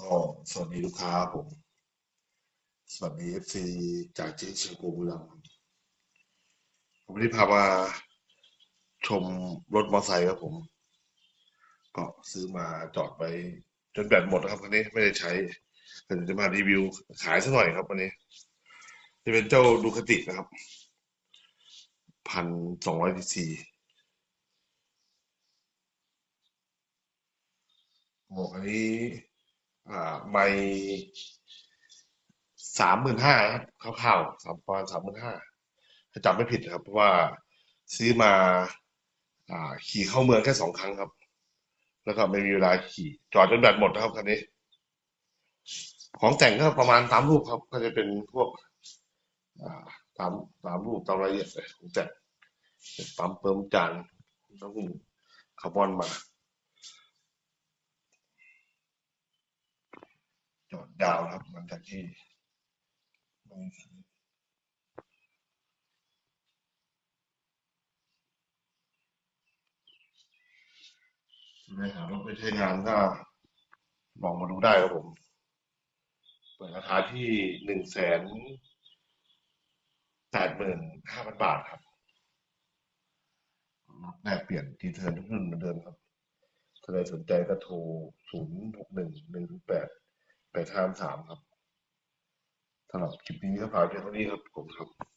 ก็สวัสดีลูกค้าผม สวัสดีเอฟซีจากเจ๊เชียงโกบุรัมผมวันนี้พามาชมรถมอเตอร์ไซค์ครับผม ก็ซื้อมาจอดไปจนแบตหมดนะครับคันนี้ไม่ได้ใช้แต่จะมารีวิวขายสักหน่อยครับวันนี้ จะเป็นเจ้าดูคตินะครับพันสองร้อยซีหมวกอันนี้ อ่าไม่สามหมื่นห้าครับคร่าวๆสามประมาณสามหมื่นห้าถ้าจำไม่ผิดนะครับ เพราะว่าซื้อมาอ่าขี่เข้าเมืองแค่สองครั้งครับ แล้วก็ไม่มีเวลาขี่จอดจนแบตหมดนะครับคันนี้ ของแต่งก็ประมาณตามรูปครับ ก็จะเป็นพวกอ่าตามตามรูปตามรายละเอียดเลยของแต่งปั๊มเปิมจานต้องคาร์บอนมา จอ ดยาวครับหลังจากที่ลงในหารถไปใช้งานก็ลองมาดูได้ครับผม เปิดราคาที่หนึ่งแสนแปดหมื่นห้าพันบาทครับรถแลกเปลี่ยนทีเทิร์นทุกรุ่นเหมือนเดิมครับถ้าใครสนใจก็โทรศูนย์หกหนึ่งหนึ่งแป ดแปดห้าสามครับสำหรับคลิปนี้ก็ฝากเพียงเท่านี้ครับผมครับ